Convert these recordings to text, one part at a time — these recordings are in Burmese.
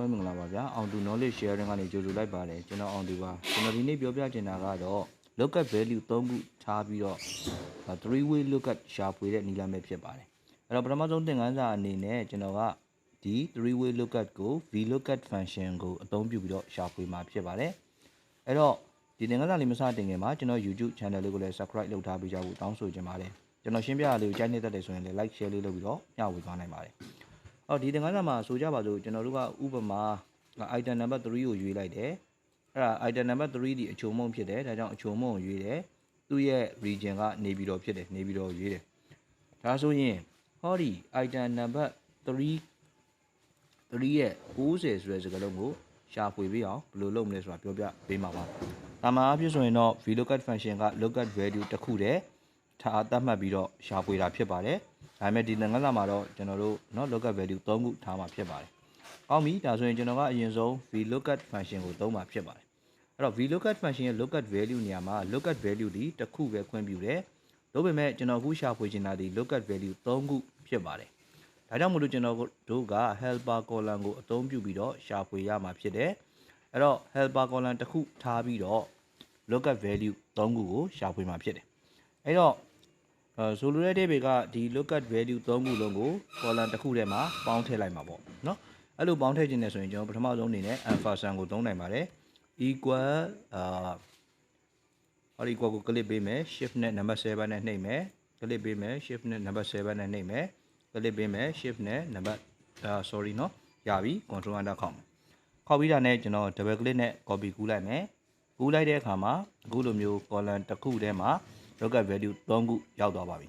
လုံးပဲမင်္ဂလာပါဗျာအောင်သူ knowledge sharing ကနေကြိုဆိုလိုက်ပါတယ်ကျွန်တော်အောင်သူပါကျွန်တော်ဒီနေ့ပြောပြချင်တာကတော့ lookup value 3ခုထားပြီးတော့ three way lookup ရှာဖွေတဲ့နည်းလမ်းပဲဖြစ်ပါတယ်အဲ့တော့ပထမဆုံးသင်ခန်းစာအနေနဲ့ကျွန်တော်ကဒီ three way lookup ကို vlookup function ကိုအသုံးပြုပြီးတော့ရှာဖွေမှာဖြစ်ပါတယ်အဲ့တော့ဒီသင်ခန်းစာလေးမစတင်ခင်မှာကျွန်တော် YouTube channel လေးကိုလည်း subscribe လုပ်ထားပေးကြဖို့တောင်းဆိုချင်ပါတယ်ကျွန်တော်ရှင်းပြရလေးကိုကြိုက်နေတတ်တယ်ဆိုရင်လည်း like share လေးလုပ်ပြီးတော့မျှဝေသွားနိုင်ပါတယ် အော်ဒီသင်ခန်းစာမှာဆိုကြပါစို့ကျွန်တော်တို့ကဥပမာ item number 3ကိုရွေးလိုက်တယ်အဲ့ဒါ item number 3ဒီအချုံမုံဖြစ်တယ်ဒါကြောင့်အချုံမုံကိုရွေးတယ်သူ့ရဲ့ region ကနေပြည်တော်ဖြစ်တယ်နေပြည်တော်ကိုရွေးတယ်ဒါဆိုရင်ဟောဒီ item number 3 3ရဲ့90ဆိုတဲ့စကားလုံးကိုရှာဖွေပေးအောင်ဘယ်လိုလုပ်မလဲဆိုတာပြောပြပေးမှာပါ။တာမန်အဖြစ်ဆိုရင်တော့ vlookup function က lookup value တစ်ခုတည်းထားသတ်မှတ်ပြီးတော့ရှာဖွေတာဖြစ်ပါတယ်။ ဒါပေမဲ့ဒီသင်ခန်းစာမှာတော့ကျွန်တော်တို့เนาะ lookup value 3ခုထားမှာဖြစ်ပါတယ်။ကောင်းပြီဒါဆိုရင်ကျွန်တော်ကအရင်ဆုံး vlookup function ကိုသုံးမှာဖြစ်ပါတယ်။အဲ့တော့ vlookup function ရဲ့ lookup value နေရာမှာ lookup value ဒီတစ်ခုပဲခွင့်ပြုတယ်။ဒါပေမဲ့ကျွန်တော်အခုရှာဖွေချင်တာဒီ lookup value 3ခုဖြစ်ပါတယ်။ ဒါကြောင့်မို့လို့ကျွန်တော်တို့က helper column ကိုအသုံးပြုပြီးတော့ရှာဖွေရမှာဖြစ်တယ်။အဲ့တော့ helper column တစ်ခုထားပြီးတော့ lookup value 3ခုကိုရှာဖွေမှာဖြစ်တယ်။အဲ့တော့အဲ ဆိုလိုတဲ့အဓိပ္ပာယ်ကဒီ lookup value ၃ခုလုံးကို column တစ်ခုထဲမှာပေါင်းထည့်လိုက်မှာပေါ့နော်အဲ့လိုပေါင်းထည့်ခြင်းနဲ့ဆိုရင်ကျွန်တော်ပထမဆုံးအနေနဲ့ alpha sum ကိုသုံးနိုင်ပါတယ် equal အာအဲ့ဒီ equal ကို click ပေးမယ် shift နဲ့ number 7နဲ့နှိပ်မယ် click ပေးမယ် shift နဲ့ number 7နဲ့နှိပ်မယ် click ပေးမယ် shift နဲ့ number အာ sorry နော်ရပြီ control enter ခေါက်မယ်ခေါက်ပြီးတာနဲ့ကျွန်တော် double click နဲ့ copy ကူးလိုက်မယ်ကူးလိုက်တဲ့အခါမှာအခုလိုမျိုး column တစ်ခုထဲမှာ lookup value 3ခုရောက်သွားပါပြီ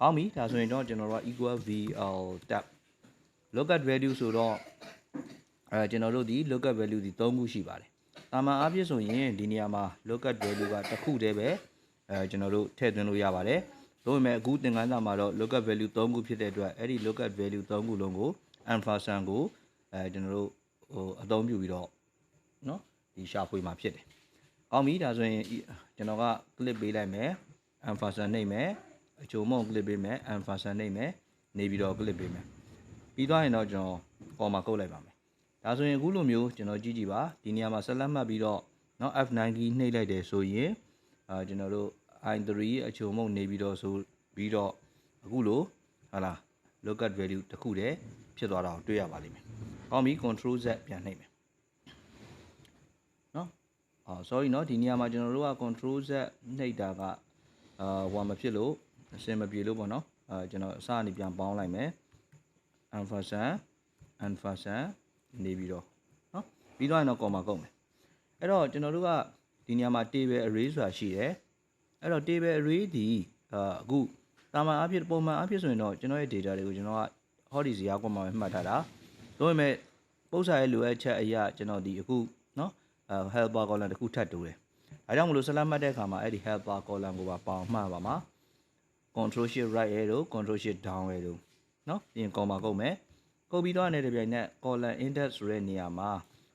အောင်းပြီဒါဆိုရင်တော့ကျွန်တော်တို့ equal vl tab lookup value ဆိုတော့အဲကျွန်တော်တို့ဒီ lookup value ဒီ3ခုရှိပါတယ်တာမန်အားဖြင့်ဆိုရင်ဒီနေရာမှာ lookup value ကတစ်ခုတည်းပဲအဲကျွန်တော်တို့ထည့်သွင်းလို့ရပါတယ်ဒါပေမဲ့အခုသင်ခန်းစာမှာတော့ lookup value 3ခုဖြစ်တဲ့အတွက်အဲ့ဒီ lookup value 3ခုလုံးကို ampersand ကိုအဲကျွန်တော်တို့ဟိုအသုံးပြုပြီးတော့เนาะဒီရှာဖွေမှာဖြစ်တယ်။ကောင်းပြီဒါဆိုရင်ကျွန်တော်က click ပေးလိုက်မယ် ampersand နှိပ်မယ်အချိုမုံ click ပေးမယ် ampersand နှိပ်မယ်နေပြီးတော့ click ပေးမယ်။ပြီးသွားရင်တော့ကျွန်တော် comma ကုတ်လိုက်ပါမယ်။ဒါဆိုရင်အခုလိုမျိုးကျွန်တော်ကြည့်ကြည့်ပါဒီနေရာမှာဆက်လက်မှတ်ပြီးတော့เนาะ F9 ကီးနှိပ်လိုက်တယ်ဆိုရင်အာကျွန်တော်တို့ i3 အချိုမုံနေပြီးတော့ဆိုပြီးတော့အခုလိုဟာလား lookup value တစ်ခုတည်းဖြစ်သွားတာကိုတွေ့ရပါလိမ့်မယ်။ကောင်းပြီ control z ပြန်နှိပ်မယ်။နော်။အော် sorry နော်ဒီနေရာမှာကျွန်တော်တို့က control z နှိပ်တာက အာဟိုမဖြစ်လို့အစင်မပြေလို့ပေါ့နော်။အာကျွန်တော်အစအနေပြန်ပေါင်းလိုက်မယ်။ ampersand ampersand နေပြီးတော့နော်။ပြီးတော့ရင်တော့ comma ကုန်မယ်။အဲ့တော့ကျွန်တော်တို့ကဒီနေရာမှာ table array ဆိုတာရှိတယ်။အဲ့တော့ table array ဒီအာအခုတာမန်အဖြစ်ပုံမှန်အဖြစ်ဆိုရင်တော့ကျွန်တော်ရဲ့ data တွေကိုကျွန်တော်ကဟောဒီဇာတ်ကွန်မှာပဲမှတ်ထားတာ။ဒါပေမဲ့ပု္ပ္ပာရဲ့လိုအပ်ချက်အရာကျွန်တော်ဒီအခုနော်အဲ helper column တစ်ခုထပ်တိုးတယ်။ အဲကြောင့်မလို့ဆက်လက်မှတ်တဲ့အခါမှာအဲ့ဒီ helper column ကိုပါပေါအောင်မှတ်ပါမှာ။ control shift right ရဲ့တို့ control shift down ရဲ့တို့နော်ပြီးရင် comma ကုန်မယ်။ကုန်ပြီးတော့နေတဲ့ပြိုင်နက် column index ဆိုတဲ့နေရာမှာ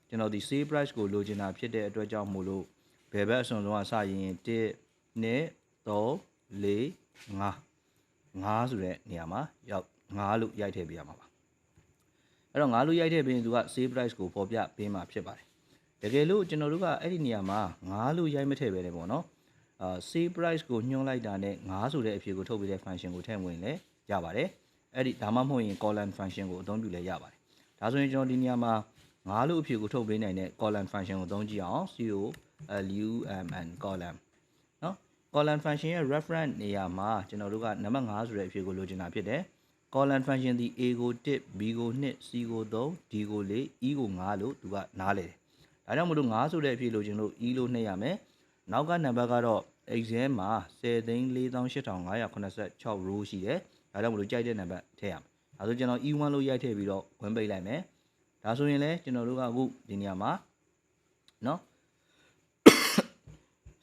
ကျွန်တော်ဒီ save price ကိုလိုချင်တာဖြစ်တဲ့အတွက်ကြောင့်မို့လို့ဘယ်ဘက်အစွန်ဆုံးကစရင်1 2 3 4 5 5ဆိုတဲ့နေရာမှာရောက်5လို့ရိုက်ထည့်ပေးရမှာပါအဲ့တော့5လို့ရိုက်ထည့်ပေးရင်သူက save price ကိုပေါ်ပြပေးမှာဖြစ်ပါတယ် တကယ်လို့ကျွန်တော်တို့ကအဲ့ဒီနေရာမှာ5လို့ရိုက်မထည့်ပဲလေပေါ့နော်အာ save price ကိုညွှန်းလိုက်တာနဲ့5ဆိုတဲ့အဖြေကိုထုတ်ပေးတဲ့ function ကိုထည့်ဝင်လဲရပါတယ်အဲ့ဒီဒါမှမဟုတ်ရင် column function ကိုအသုံးပြုလဲရပါတယ်ဒါဆိုရင်ကျွန်တော်ဒီနေရာမှာ5လို့အဖြေကိုထုတ်ပေးနိုင်တဲ့ column function ကိုသုံးကြည့်အောင် column column နော် column function ရဲ့ reference နေရာမှာကျွန်တော်တို့ကနံပါတ်5ဆိုတဲ့အဖြေကိုလိုချင်တာဖြစ်တယ် column function ဒီ a ကို1 b ကို2 c ကို3 d ကို4 e ကို5လို့သူကနားလေတယ် ဒါကြောင့်မလို့5ဆိုတဲ့အဖြေလိုချင်လို့ e လို့နှိပ်ရမယ်နောက်ကနံပါတ်ကတော့ exam မှာ10,48586 row ရှိတယ်ဒါကြောင့်မလို့ကြိုက်တဲ့နံပါတ်ထည့်ရမယ်ဒါဆိုကျွန်တော် e1 လို့ရိုက်ထည့်ပြီးတော့ဝင်ပိတ်လိုက်မယ်ဒါဆိုရင်လည်းကျွန်တော်တို့ကအခုဒီနေရာမှာเนาะ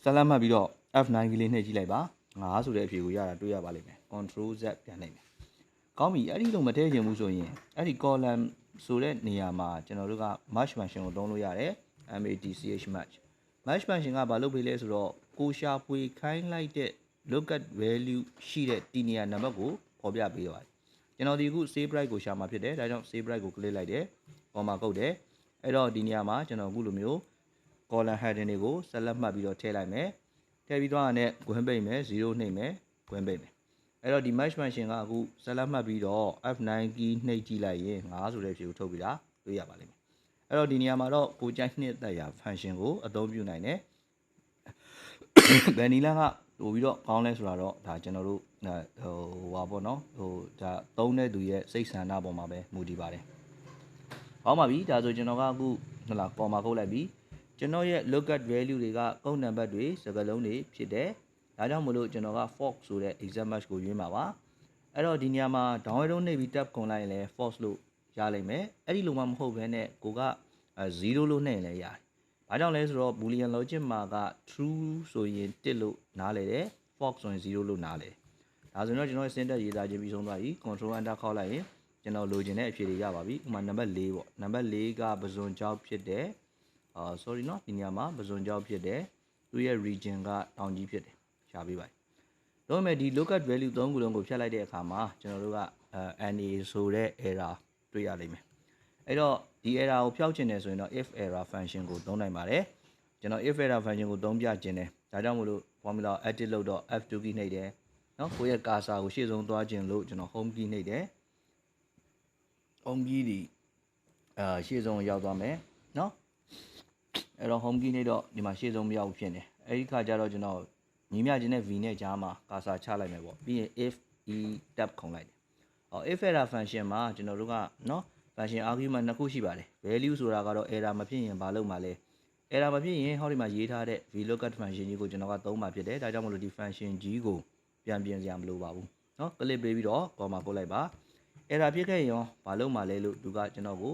ဆက်လက်မှတ်ပြီးတော့ F9 ကလေးနှိပ်ကြည့်လိုက်ပါ9ဆိုတဲ့အဖြေကိုရတာတွေ့ရပါလိမ့်မယ် control z ပြန်နှိပ်မယ်ကောင်းပြီအဲ့ဒီလိုမထည့်ချင်ဘူးဆိုရင်အဲ့ဒီ column ဆိုတဲ့နေရာမှာကျွန်တော်တို့က match function ကိုသုံးလို့ရတယ် match match match function ကဘာလုပ်ပေးလဲဆိုတော့ကိုရှာဖွေခိုင်းလိုက်တဲ့ lookup value ရှိတဲ့ဒီနေရာနံပါတ်ကိုပေါ်ပြပေးပါတယ်ကျွန်တော်ဒီအခု save bright ကိုရှာမှာဖြစ်တယ်ဒါကြောင့် save bright ကို click လိုက်တယ် comma ကုတ်တယ်အဲ့တော့ဒီနေရာမှာကျွန်တော်အခုလိုမျိုး column heading တွေကိုဆက်လက်မှတ်ပြီးတော့ထည့်လိုက်မယ်ထည့်ပြီးတော့အဲ့ဂွင်းပိတ်မယ်0နှိပ်မယ်ဂွင်းပိတ်မယ်အဲ့တော့ဒီ match function ကအခုဆက်လက်မှတ်ပြီးတော့ F9 key နှိပ်ကြည့်လိုက်ရင်9ဆိုတဲ့ဖြေကိုထုတ်ပြီးတာတွေ့ရပါလိမ့်မယ် အဲ့တော့ဒီနေရာမှာတော့ကိုကြိုက်နှစ်သက်ရာ function ကိုအသုံးပြုနိုင်တယ်ဘယ်နီလာကပို့ပြီးတော့ကောင်းလဲဆိုတာတော့ဒါကျွန်တော်တို့ဟိုဟာပေါ့နော်ဟိုဒါသုံးတဲ့သူရဲ့စိတ်ဆန္ဒပေါ်မှာပဲမူတည်ပါတယ်။ဟောပါပြီဒါဆိုကျွန်တော်ကအခုဟလာကော်မာကုတ်လိုက်ပြီကျွန်တော်ရဲ့ lookup value တွေကကုန်းနံပါတ်တွေစကားလုံးတွေဖြစ်တယ်။ဒါကြောင့်မလို့ကျွန်တော်က fork ဆိုတဲ့ exam match ကိုရွေးမှာပါ။အဲ့တော့ဒီနေရာမှာ down arrow နှိပ်ပြီး tab ခွန်လိုက်ရင်လည်း false လို့ ရလိမ့်မယ်။အဲ့ဒီလိုမှမဟုတ်ဘဲနဲ့ကိုက0လို့နှိပ်ရင်လည်းရတယ်။ဘာကြောင့်လဲဆိုတော့ boolean logic မှာက true ဆိုရင်1လို့နားလေတယ် false ဆိုရင်0လို့နားလေတယ်ဒါဆိုရင်တော့ကျွန်တော် syntax ရေးသားခြင်းပြီးဆုံးသွားပြီ control enter ခောက်လိုက်ရင်ကျွန်တော်လိုချင်တဲ့အဖြေတွေရပါပြီဥပမာနံပါတ်4ပေါ့နံပါတ်4ကပဇွန်ကြောက်ဖြစ်တယ်အာ sorry เนาะဒီနေရာမှာပဇွန်ကြောက်ဖြစ်တယ်သူရဲ့ region ကတောင်ကြီးဖြစ်တယ်ရှားပေးပါတော့မယ်ဒီ lookup value 3ခုလုံးကိုဖြတ်လိုက်တဲ့အခါမှာကျွန်တော်တို့က NA ဆိုတဲ့ error တွေ့ရလိမ့်မယ်အဲ့တော့ဒီ error ကိုဖျောက်ချင်တယ်ဆိုရင်တော့ if error function ကိုသုံးနိုင်ပါတယ်ကျွန်တော် if error function ကိုသုံးပြခြင်းတယ်ဒါကြောင့်မလို့ formula edit လုပ်တော့ F2 key နှိပ်တယ်နော်ကိုယ့်ရဲ့ cursor ကိုရှေ့ဆုံးသွားခြင်းလို့ကျွန်တော် home key နှိပ်တယ် home key ဒီအာရှေ့ဆုံးရောက်သွားမယ်နော်အဲ့တော့ home key နှိပ်တော့ဒီမှာရှေ့ဆုံးမရောက်ဖြစ်နေအဲ့ဒီခါကျတော့ကျွန်တော်ညီမျှခြင်းနဲ့ v နဲ့ကြားမှာ cursor ချလိုက်မယ်ပေါ့ပြီးရင် if e tab ခုံလိုက်တယ် အော် if error function မှာကျွန်တော်တို့ကနော် function argument နှစ်ခုရှိပါတယ် value ဆိုတာကတော့ error မဖြစ်ရင်မလုပ်မှာလဲ error မဖြစ်ရင်ဟောဒီမှာရေးထားတဲ့ vlookup function ကြီးကိုကျွန်တော်ကသုံးမှာဖြစ်တယ်ဒါကြောင့်မလို့ဒီ function ကြီးကိုပြန်ပြင်စရာမလိုပါဘူးနော် click ပေးပြီးတော့ comma ပို့လိုက်ပါ error ဖြစ်ခဲ့ရင်ရောမလုပ်မှာလဲလို့သူကကျွန်တော်ကို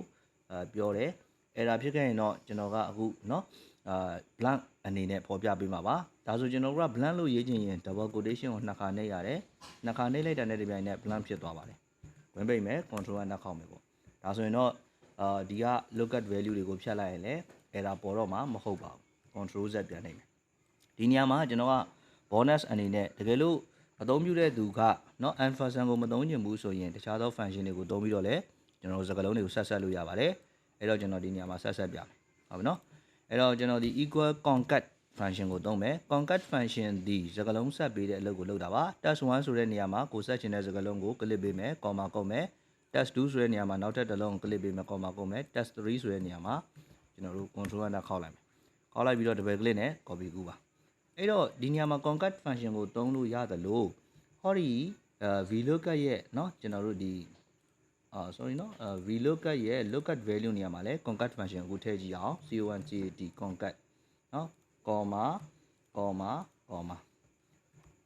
အာပြောတယ် error ဖြစ်ခဲ့ရင်တော့ကျွန်တော်ကအခုနော်အာ blank အနေနဲ့ပေါ်ပြပေးမှာပါဒါဆိုကျွန်တော်တို့က blank လို့ရေးချင်ရင် double quotation ကိုနှစ်ခါနှိပ်ရတယ်နှစ်ခါနှိပ်လိုက်တာနဲ့ဒီပြိုင်နက် blank ဖြစ်သွားပါတယ် ဝင်ပိတ်မယ် control ကနှက်ခောက်မယ်ပေါ့ဒါဆိုရင်တော့အာဒီက lookup value တွေကိုဖြတ်လိုက်ရင်လည်း error ပေါ်တော့မှာမဟုတ်ပါဘူး control z ပြန်နိုင်မယ်ဒီနေရာမှာကျွန်တော်က bonus အနေနဲ့တကယ်လို့အသုံးပြုတဲ့သူကเนาะ unfunction ကိုမသုံးချင်ဘူးဆိုရင်တခြားသော function တွေကိုသုံးပြီးတော့လည်းကျွန်တော်တို့စကားလုံးတွေကိုဆက်ဆက်လို့ရပါတယ်အဲ့တော့ကျွန်တော်ဒီနေရာမှာဆက်ဆက်ပြမယ်ဟုတ်ပြီเนาะအဲ့တော့ကျွန်တော်ဒီ equal concat function ကိုသုံးမယ် concat function ဒီစကားလုံးဆက်ပေးတဲ့အလုပ်ကိုလုပ်တာပါ test 1ဆိုတဲ့နေရာမှာကိုဆက်ချင်တဲ့စကားလုံးကို click ပေးမယ် comma ကုတ်မယ် test 2ဆိုတဲ့နေရာမှာနောက်ထပ်တစ်လုံး click ပေးမယ် comma ကုတ်မယ် test 3ဆိုတဲ့နေရာမှာကျွန်တော်တို့ control နဲ့ခောက်လိုက်မယ်ခောက်လိုက်ပြီးတော့ double click နဲ့ copy ကူပါအဲ့တော့ဒီနေရာမှာ concat function ကိုသုံးလို့ရတယ်လို့ဟောဒီအဲ vlookup ရဲ့เนาะကျွန်တော်တို့ဒီအာ sorry เนาะအဲ vlookup ရဲ့ lookup value နေရာမှာလဲ concat function ကိုထည့်ကြည့်အောင် c1gat concat เ ကောမာကောမာကောမာ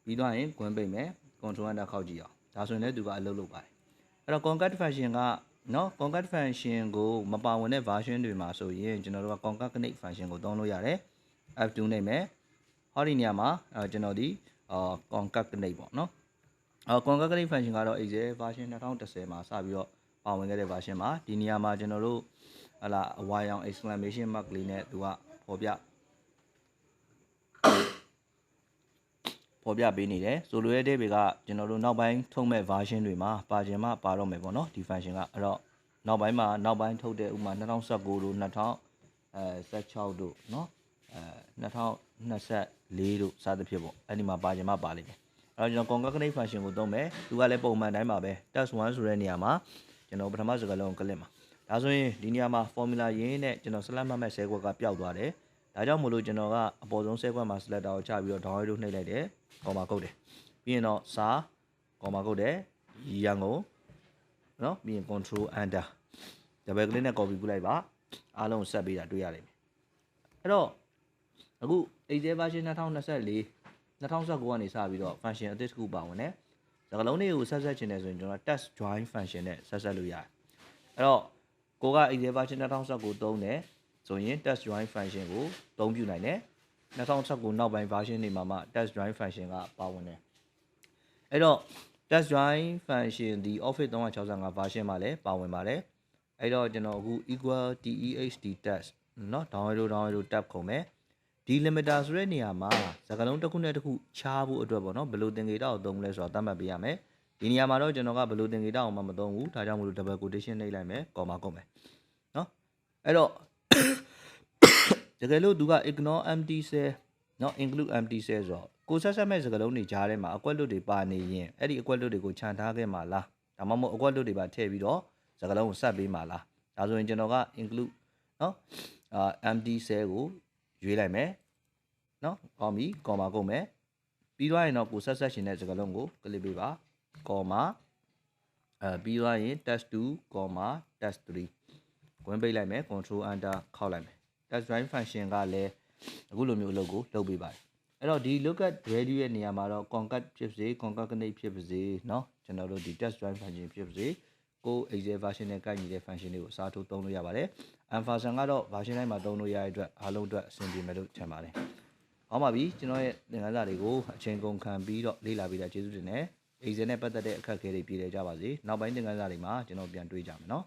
ပြီးတော့ရင်ဂွန်းပိတ်မယ် control enter ခောက်ကြည့်အောင်ဒါဆိုရင်လည်းသူကအလုပ်လုပ်ပါတယ်အဲ့တော့ concat function ကနော် concat function ကိုမပါဝင်တဲ့ version တွေမှာဆိုရင်ကျွန်တော်တို့က concat connect function ကိုသုံးလို့ရတယ် f2 နေမယ်ဟောဒီနေရာမှာကျွန်တော်ဒီအာ concat connect ပေါ့နော်အာ concat connect function ကတော့ excel version 2010မှာစပြီးတော့ပါဝင်ခဲ့တဲ့ version မှာဒီနေရာမှာကျွန်တော်တို့ဟလာအဝါရောင် exclamation mark လေးနဲ့သူကပေါ်ပြ ပေါ်ပြပေးနေတယ်ဆိုလိုရတဲ့ဘေကကျွန်တော်တို့နောက်ပိုင်းထုတ်မဲ့ version တွေမှာပါခြင်းမှပါတော့မယ်ပေါ့နော်ဒီ function ကအဲ့တော့နောက်ပိုင်းမှာနောက်ပိုင်းထုတ်တဲ့ဥမာ2019တို့2016တို့เนาะအဲ2024တို့စသဖြင့်ပေါ့အဲ့ဒီမှာပါခြင်းမှပါလိမ့်မယ်အဲ့တော့ကျွန်တော် concatenate function ကိုသုံးမယ်သူကလည်းပုံမှန်တိုင်းပါပဲ test 1ဆိုတဲ့နေရာမှာကျွန်တော်ပထမစကားလုံးကို click မှာဒါဆိုရင်ဒီနေရာမှာ formula ရင်းနဲ့ကျွန်တော် select မှတ်မဲ့ cell ကွက်ကပျောက်သွားတယ် ဒါကြောင့်မို့လို့ကျွန်တော်ကအပေါ်ဆုံး cell ကွက်မှာ selector ကိုချပြီးတော့ down arrow နှိပ်လိုက်တယ်ကော်မာကုတ်တယ်ပြီးရင်တော့စာကော်မာကုတ်တယ်ရန်ကုန်နော်ပြီးရင် control enter double click နဲ့ copy ပြုလိုက်ပါအားလုံးဆက်ပေးတာတွေ့ရလိမ့်မယ်အဲ့တော့အခု Excel version 2024 2019ကနေစပြီးတော့ function အသစ်တစ်ခုပါဝင်တယ်စကားလုံးတွေကိုဆက်ဆက်ချင်တယ်ဆိုရင်ကျွန်တော် test join function နဲ့ဆက်ဆက်လို့ရတယ်အဲ့တော့ကိုက Excel version 2019သုံးတယ် ဆိုရင် test join function ကိုသုံးပြုနိုင်တယ်2019နောက်ပိုင်း version တွေမှာမှ test join function ကပါဝင်တယ်အဲ့တော့ test join function ဒီ office 365 version မှာလည်းပါဝင်ပါတယ်အဲ့တော့ကျွန်တော်အခု equal tehd test เนาะ download download tab ခုံမယ်ဒီ limiter ဆိုတဲ့နေရာမှာစကားလုံးတစ်ခုနဲ့တစ်ခုခြားဖို့အတွက်ပေါ့နော်ဘယ်လိုသင်္ကေတကိုသုံးမလဲဆိုတာသတ်မှတ်ပေးရမယ်ဒီနေရာမှာတော့ကျွန်တော်ကဘယ်လိုသင်္ကေတအောင်မှမသုံးဘူးဒါကြောင့်မလို့ double quotation နှိပ်လိုက်မယ် comma ကုန်မယ်နော်အဲ့တော့ တကယ်လို့သူက ignore empty cell เนาะ include empty cell ဆိုတော့ကိုဆက်ဆက်မဲ့စကားလုံးတွေကြားထဲမှာအကွက်လွတ်တွေပါနေရင်အဲ့ဒီအကွက်လွတ်တွေကိုခြံထားခဲ့မှာလားဒါမှမဟုတ်အကွက်လွတ်တွေပါထည့်ပြီးတော့စကားလုံးကိုဆက်ပေးမှာလားဒါဆိုရင်ကျွန်တော်က include เนาะအာ empty cell ကိုရွေးလိုက်မယ်เนาะကောင်းပြီ comma ကုန်မယ်ပြီးသွားရင်တော့ကိုဆက်ဆက်ရှင်တဲ့စကားလုံးကို click ပေးပါ comma အဲပြီးသွားရင် test 2 test 3ဝင်ပိတ်လိုက်မယ် control enter ခောက်လိုက်မယ် test drive function ကလည်းအခုလိုမျိုးအလုပ်ကိုလုပ်ပေးပါတယ်အဲ့တော့ဒီ look at value ရဲ့နေရာမှာတော့ concat ဖြစ်စေ concatenate ဖြစ်ပါစေเนาะကျွန်တော်တို့ဒီ test drive function ဖြစ်ပါစေကို excel version နဲ့ကိုက်ညီတဲ့ function တွေကိုအစားထိုးသုံးလို့ရပါတယ် ampersand ကတော့ version တိုင်းမှာသုံးလို့ရတဲ့အတွက်အားလုံးအတွက်အဆင်ပြေမယ်လို့ထင်ပါတယ်ဟောပါပြီကျွန်တော်ရဲ့သင်ခန်းစာတွေကိုအချိန်ကုန်ခံပြီးတော့လေ့လာပြီးတာကျေးဇူးတင်တယ် excel နဲ့ပတ်သက်တဲ့အခက်အခဲတွေပြည်လည်ကြပါစေနောက်ပိုင်းသင်ခန်းစာတွေမှာကျွန်တော်ပြန်တွေ့ကြမယ်เนาะ